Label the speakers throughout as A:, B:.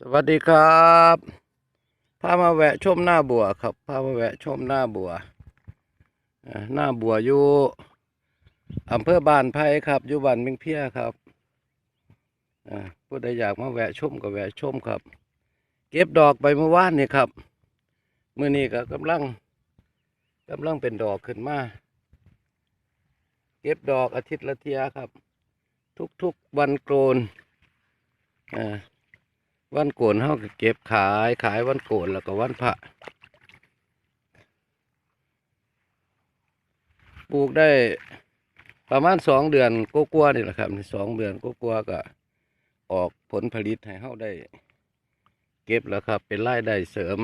A: สวัสดีครับพามาแวะชมหน้าบัวครับพามาแวะชมหน้าบัวหน้าบัวอยู่อำเภอบ้านไผ่ครับอยู่บ้านเมงเพียครับผู้ใดอยากมาแวะชมก็แวะชมครับ เก็บดอกไปเมื่อวานนี่ครับเมื่อนี้ก็กำลังกำลังเป็นดอกขึ้นมาเก็บดอกอาทิตย์ละเทียครับ ทุกๆวันโกนอ่า วันโกนเขาเก็บขายขายวันโกนแล้วก็วันพระปลูกได้ประมาณสองเดือนก็กลัวนี่แหละครับสองเดือนก็กลัวก็ออกผลผลิตให้เขาได้ เก็บแล้วครับ เป็นรายได้เสริม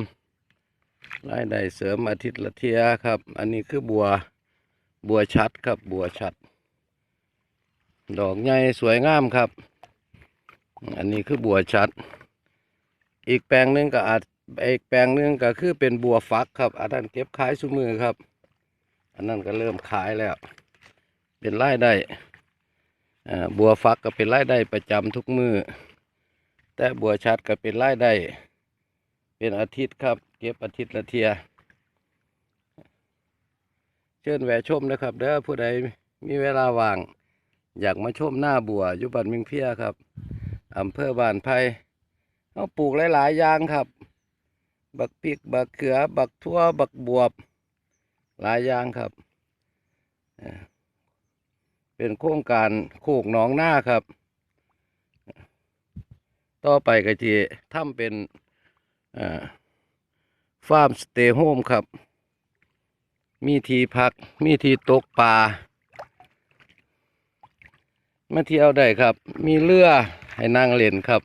A: รายได้เสริมอาทิตย์ละเทียครับ อันนี้คือบัวบัวชัดครับ บัวชัด ดอกใหญ่สวยงามครับ อันนี้คือบัวชัด อีกแปลงหนึ่งก็อาจอีกแปลงหนึ่งก็คือเป็นบัวฟักครับ อันนั้นเก็บขายสุมือครับ อันนั้นก็เริ่มขายแล้ว เป็นรายได้อ่าบัวฟักก็เป็นรายได้ประจำทุกมือแต่บัวชัดก็เป็นรายได้เป็นอาทิตย์ครับ เก็บอาทิตย์ละเทียเชิญแวะชมนะครับเด้อผู้ใดมีเวลาว่าง อยากมาชมหน้าบัวยู่บ้านมืองเพียครับอำเภอบ้านไผ่ เราปลูกหลาย ๆ อย่างครับ บักพริก บักเขือ บักทั่ว บักบวบ หลายอย่างครับ เป็นโครงการโคกหนองหน้าครับ ต่อไปก็จะทำเป็นฟาร์มสเตย์โฮมครับ มีที่พัก มีที่ตกปลามาเที่ยวได้ครับ มีเรือให้นั่งเล่นครับ